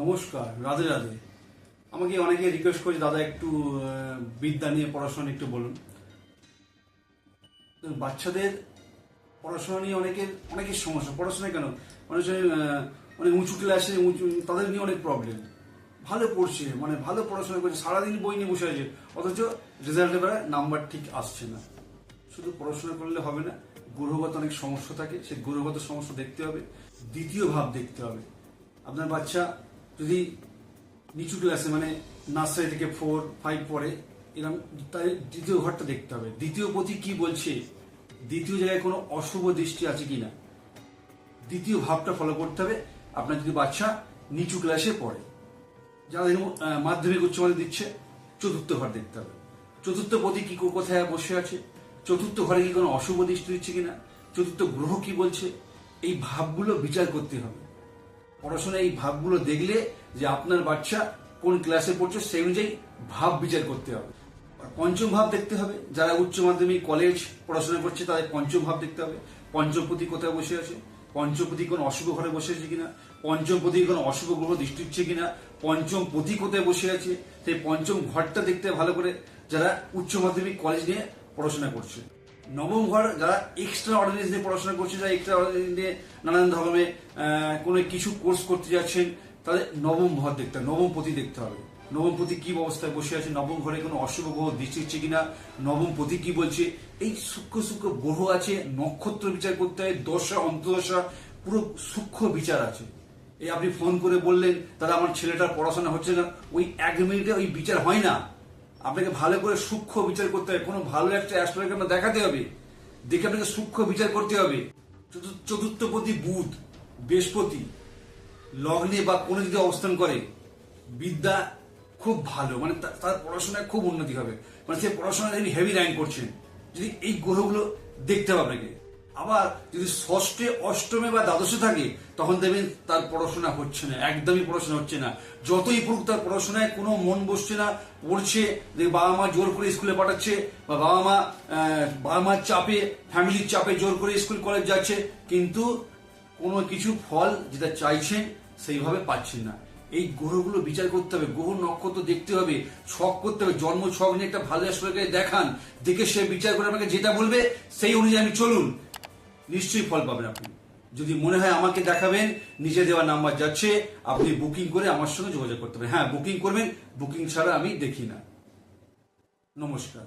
নমস্কার, রাধে রাধে। আমাকে অনেকে রিকোয়েস্ট করে দাদা একটু বিদ্যা নিয়ে পড়াশোনা একটু বলুন। বাচ্চাদের পড়াশোনা নিয়ে অনেকের অনেকের সমস্যা। পড়াশোনা কেন? অনেক সময় অনেক উঁচু ক্লাসে উঁচু, তাদের নিয়ে অনেক প্রবলেম ভালো পড়ছে মানে ভালো পড়াশোনা করছে, সারাদিন বই নিয়ে বসে আছে, অথচ রেজাল্টের বেলা নাম্বার ঠিক আসছে না। শুধু পড়াশোনা করলে হবে না গ্রহগত অনেক সমস্যা থাকে, সেই গ্রহগত সমস্যা দেখতে হবে, দ্বিতীয় ভাব দেখতে হবে। আপনার বাচ্চা যদি নিচু ক্লাসে মানে নার্সারি থেকে ফোর ফাইভ পড়ে এরকম তাই দ্বিতীয় ঘরটা দেখতে হবে। দ্বিতীয় পথি কি বলছে? দ্বিতীয় জায়গায় কোনো অশুভ দৃষ্টি আছে কি না দ্বিতীয় ভাবটা ফলো করতে হবে। আপনার যদি বাচ্চা নিচু ক্লাসে পড়ে, যারা মাধ্যমিক, উচ্চ মাধ্যমিক দিচ্ছে, চতুর্থ ঘর দেখতে হবে। চতুর্থ পতি কি, কোথায় বসে আছে? চতুর্থ ঘরে কি কোনো অশুভ দৃষ্টি দিচ্ছে কিনা? চতুর্থ গ্রহ কি বলছে? এই ভাবগুলো বিচার করতে হবে। পড়াশোনা এই ভাবগুলো দেখলে যে আপনার বাচ্চা কোন ক্লাসে পড়ছে সেই অনুযায়ী ভাব বিচার করতে হবে। আর পঞ্চম ভাব দেখতে হবে। যারা উচ্চ মাধ্যমিক কলেজ পড়াশোনা করছে, তাদের পঞ্চম ভাব দেখতে হবে। পঞ্চমপতি কোথায় বসে আছে? পঞ্চপতি কোন অশুভ ঘরে বসে আছে কিনা? পঞ্চমপতি কোন অশুভ গ্রহ দৃষ্টি হচ্ছে কিনা? পঞ্চম পতি কোথায় বসে আছে? সেই পঞ্চম ঘরটা দেখতে ভালো করে যারা উচ্চ মাধ্যমিক কলেজ নিয়ে পড়াশোনা করছে। নবম ঘর যারা এক্সট্রা অর্ডিনারি নিয়ে পড়াশোনা করছে, যারা এক্সট্রা অর্ডিনারি নিয়ে নানান ধরনের কোনো কিছু কোর্স করতে যাচ্ছেন, তাদের নবম ঘর দেখতে হবে, নবম পতি দেখতে হবে। নবম পতি কি অবস্থায় বসে আছে? নবম ঘরে কোনো অশুভ গ্রহ দৃষ্টি হচ্ছে কিনা? নবম পতি কি বলছে? এই সূক্ষ্ম সূক্ষ্ম গ্রহ আছে, নক্ষত্র বিচার করতে হয়, দশা, অন্তদশা, পুরো সূক্ষ্ম বিচার আছে। এই আপনি ফোন করে বললেন দাদা আমার ছেলেটার পড়াশোনা হচ্ছে না। ওই এক মিনিটে ওই বিচার হয় না। আপনাকে ভালো করে সূক্ষ্ম বিচার করতে হবে। কোনো ভালো একটা অ্যাস্ট্রোলজি আপনার দেখাতে হবে। দেখে আপনাকে সূক্ষ্ম বিচার করতে হবে। চতু- চতুর্থপতি বুধ, বৃহস্পতি, লগ্নে বা কোনো যদি অবস্থান করে, বিদ্যা খুব ভালো। মানে তার পড়াশোনায় খুব উন্নতি হবে। মানে সে পড়াশোনায় হেভি র্যাঙ্ক করছেন যদি এই গ্রহগুলো দেখতে হবে আপনাকে। আবার যদি ষষ্ঠে অষ্টমে বা দ্বাদশে থাকে, তখন দেখবেন তার পড়াশোনা হচ্ছে না, একদমই পড়াশোনা হচ্ছে না। যতই পড়ুক তার পড়াশোনায় কোনো মন বসছে না, পড়ছে বাবা মা জোর করে স্কুলে পাঠাচ্ছে, বা বাবা মা বাবা মার চাপে, ফ্যামিলির চাপে জোর করে স্কুল, কলেজ যাচ্ছে, কিন্তু কোনো কিছু ফল যেটা চাইছেন সেইভাবে পাচ্ছেন না। এই গ্রহগুলো বিচার করতে হবে, গ্রহ নক্ষত্র দেখতে হবে, ছক করতে হবে জন্ম ছক নিয়ে একটা ভালো দেখান, দেখে সে বিচার করে আমাকে যেটা বলবে, সেই অনুযায়ী আমি চলুন। নিশ্চয়ই ফল পাবেন আপনি। যদি মনে হয় আমাকে দেখাবেন, নিজে দেওয়া নাম্বার যাচ্ছে, আপনি বুকিং করে আমার সঙ্গে যোগাযোগ করতে পারেন। হ্যাঁ বুকিং করবেন বুকিং ছাড়া আমি দেখি না। নমস্কার।